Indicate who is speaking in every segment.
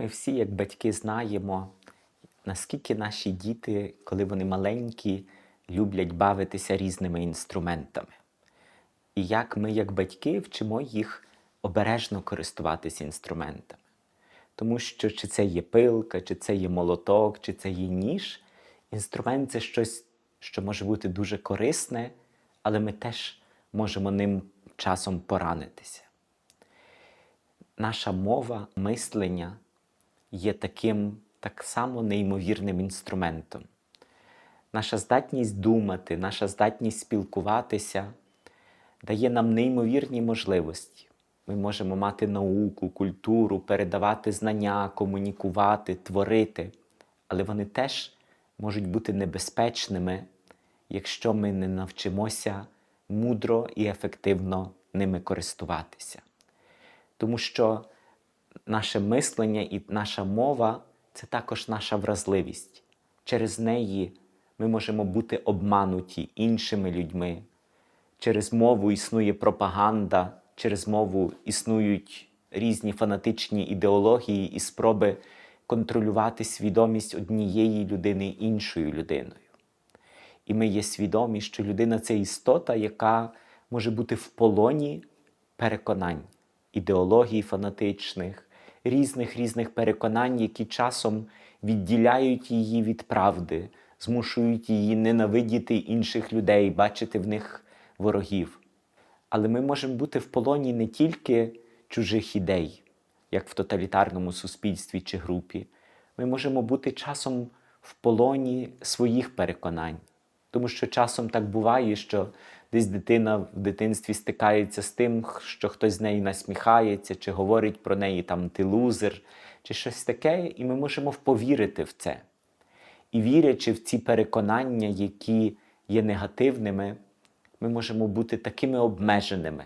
Speaker 1: Ми всі, як батьки, знаємо, наскільки наші діти, коли вони маленькі, люблять бавитися різними інструментами. І як ми, як батьки, вчимо їх обережно користуватися інструментами. Тому що чи це є пилка, чи це є молоток, чи це є ніж, інструмент це щось, що може бути дуже корисне, але ми теж можемо ним часом поранитися. Наша мова, мислення є таким так само неймовірним інструментом. Наша здатність думати, наша здатність спілкуватися дає нам неймовірні можливості. Ми можемо мати науку, культуру, передавати знання, комунікувати, творити, але вони теж можуть бути небезпечними, якщо ми не навчимося мудро і ефективно ними користуватися. Тому що наше мислення і наша мова це також наша вразливість. Через неї ми можемо бути обмануті іншими людьми. Через мову існує пропаганда, через мову існують різні фанатичні ідеології і спроби контролювати свідомість однієї людини іншою людиною. І ми є свідомі, що людина це істота, яка може бути в полоні переконань, ідеологій фанатичних, різних різних переконань, які часом відділяють її від правди, змушують її ненавидіти інших людей, бачити в них ворогів. Але ми можемо бути в полоні не тільки чужих ідей, як в тоталітарному суспільстві чи групі. Ми можемо бути часом в полоні своїх переконань. Тому що часом так буває, що десь дитина в дитинстві стикається з тим, що хтось з неї насміхається, чи говорить про неї там ти лузер, чи щось таке, і ми можемо повірити в це. І вірячи в ці переконання, які є негативними, ми можемо бути такими обмеженими.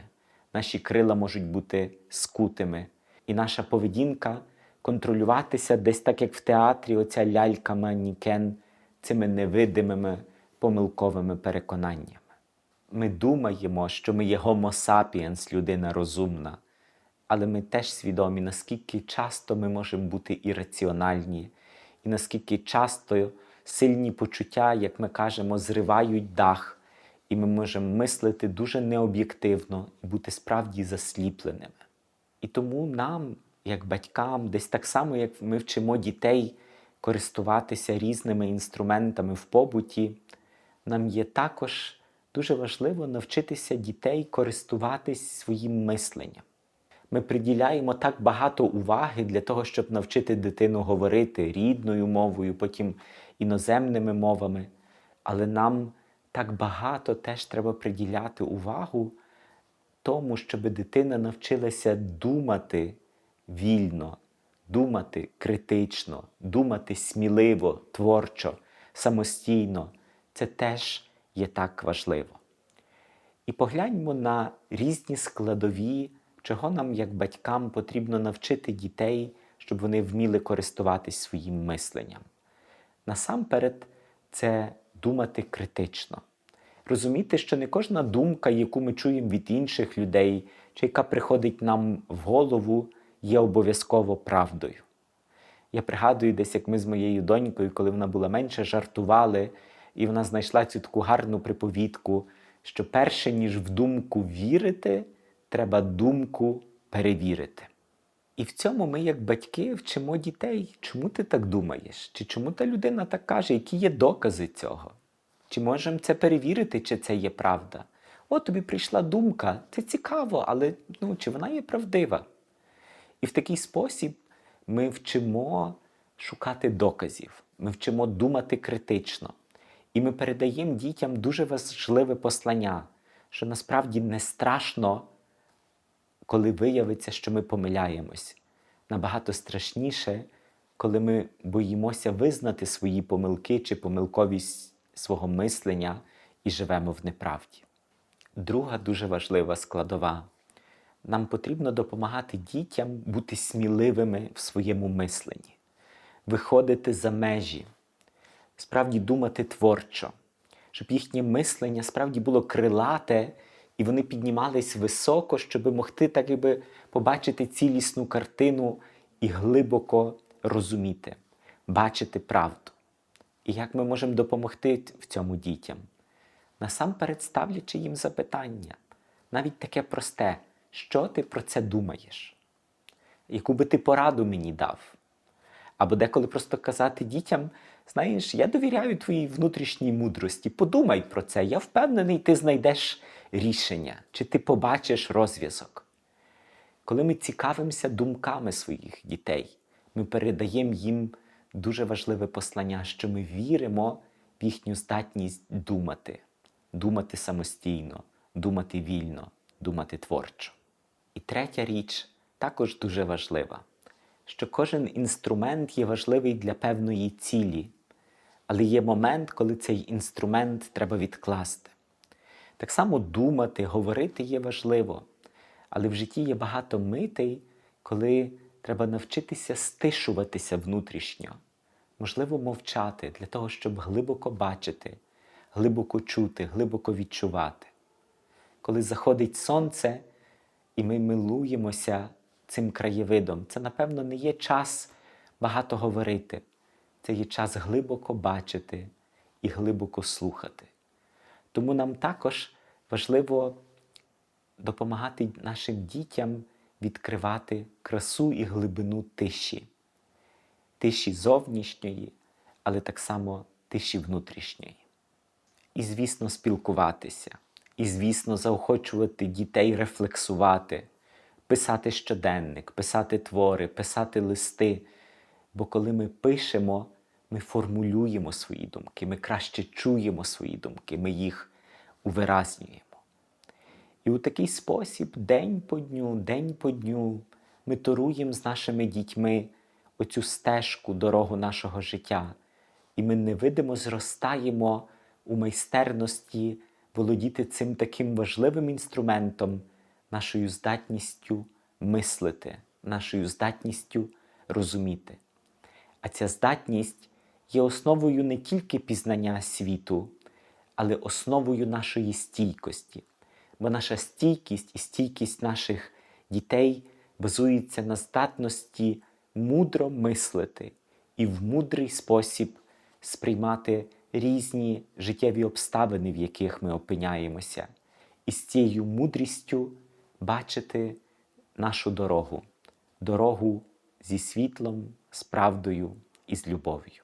Speaker 1: Наші крила можуть бути скутими, і наша поведінка контролюватися десь так, як в театрі, оця лялька манікен цими невидимими помилковими переконаннями. Ми думаємо, що ми є Homo sapiens, людина розумна, але ми теж свідомі, наскільки часто ми можемо бути ірраціональні, і наскільки часто сильні почуття, як ми кажемо, зривають дах, і ми можемо мислити дуже необ'єктивно і бути справді засліпленими. І тому нам, як батькам, десь так само, як ми вчимо дітей користуватися різними інструментами в побуті, нам є також дуже важливо навчитися дітей користуватись своїм мисленням. Ми приділяємо так багато уваги для того, щоб навчити дитину говорити рідною мовою, потім іноземними мовами, але нам так багато теж треба приділяти увагу тому, щоб дитина навчилася думати вільно, думати критично, думати сміливо, творчо, самостійно. Це теж є так важливо. І погляньмо на різні складові, чого нам, як батькам, потрібно навчити дітей, щоб вони вміли користуватись своїм мисленням. Насамперед, це думати критично. Розуміти, що не кожна думка, яку ми чуємо від інших людей, чи яка приходить нам в голову, є обов'язково правдою. Я пригадую десь, як ми з моєю донькою, коли вона була менше, жартували, і вона знайшла цю таку гарну приповідку, що перше, ніж в думку вірити, треба думку перевірити. І в цьому ми, як батьки, вчимо дітей, чому ти так думаєш? Чи чому та людина так каже, які є докази цього? Чи можемо це перевірити, чи це є правда? От тобі прийшла думка, це цікаво, але ну, чи вона є правдива? І в такий спосіб ми вчимо шукати доказів, ми вчимо думати критично. І ми передаємо дітям дуже важливе послання, що насправді не страшно, коли виявиться, що ми помиляємось. Набагато страшніше, коли ми боїмося визнати свої помилки чи помилковість свого мислення і живемо в неправді. Друга дуже важлива складова. Нам потрібно допомагати дітям бути сміливими в своєму мисленні, виходити за межі, справді думати творчо, щоб їхнє мислення справді було крилате, і вони піднімались високо, щоб могти так якби побачити цілісну картину і глибоко розуміти, бачити правду. І як ми можемо допомогти в цьому дітям? Насамперед ставлячи їм запитання, навіть таке просте, що ти про це думаєш? Яку би ти пораду мені дав? Або деколи просто казати дітям: знаєш, я довіряю твоїй внутрішній мудрості, подумай про це, я впевнений, ти знайдеш рішення, чи ти побачиш розв'язок. Коли ми цікавимося думками своїх дітей, ми передаємо їм дуже важливе послання, що ми віримо в їхню здатність думати, думати самостійно, думати вільно, думати творчо. І третя річ також дуже важлива, що кожен інструмент є важливий для певної цілі, але є момент, коли цей інструмент треба відкласти. Так само думати, говорити є важливо, але в житті є багато митей, коли треба навчитися стишуватися внутрішньо, можливо, мовчати для того, щоб глибоко бачити, глибоко чути, глибоко відчувати. Коли заходить сонце, і ми милуємося цим краєвидом, це, напевно, не є час багато говорити, це є час глибоко бачити і глибоко слухати. Тому нам також важливо допомагати нашим дітям відкривати красу і глибину тиші, тиші зовнішньої, але так само тиші внутрішньої. І, звісно, спілкуватися, і, звісно, заохочувати дітей рефлексувати, писати щоденник, писати твори, писати листи. Бо коли ми пишемо, ми формулюємо свої думки, ми краще чуємо свої думки, ми їх увиразнюємо. І у такий спосіб, день по дню, день по дню, ми торуємо з нашими дітьми оцю стежку, дорогу нашого життя, і ми невидимо зростаємо у майстерності володіти цим таким важливим інструментом, нашою здатністю мислити, нашою здатністю розуміти. А ця здатність є основою не тільки пізнання світу, але основою нашої стійкості. Бо наша стійкість і стійкість наших дітей базується на здатності мудро мислити і в мудрий спосіб сприймати різні життєві обставини, в яких ми опиняємося, і з цією мудрістю бачити нашу дорогу, дорогу зі світлом, з правдою і з любов'ю.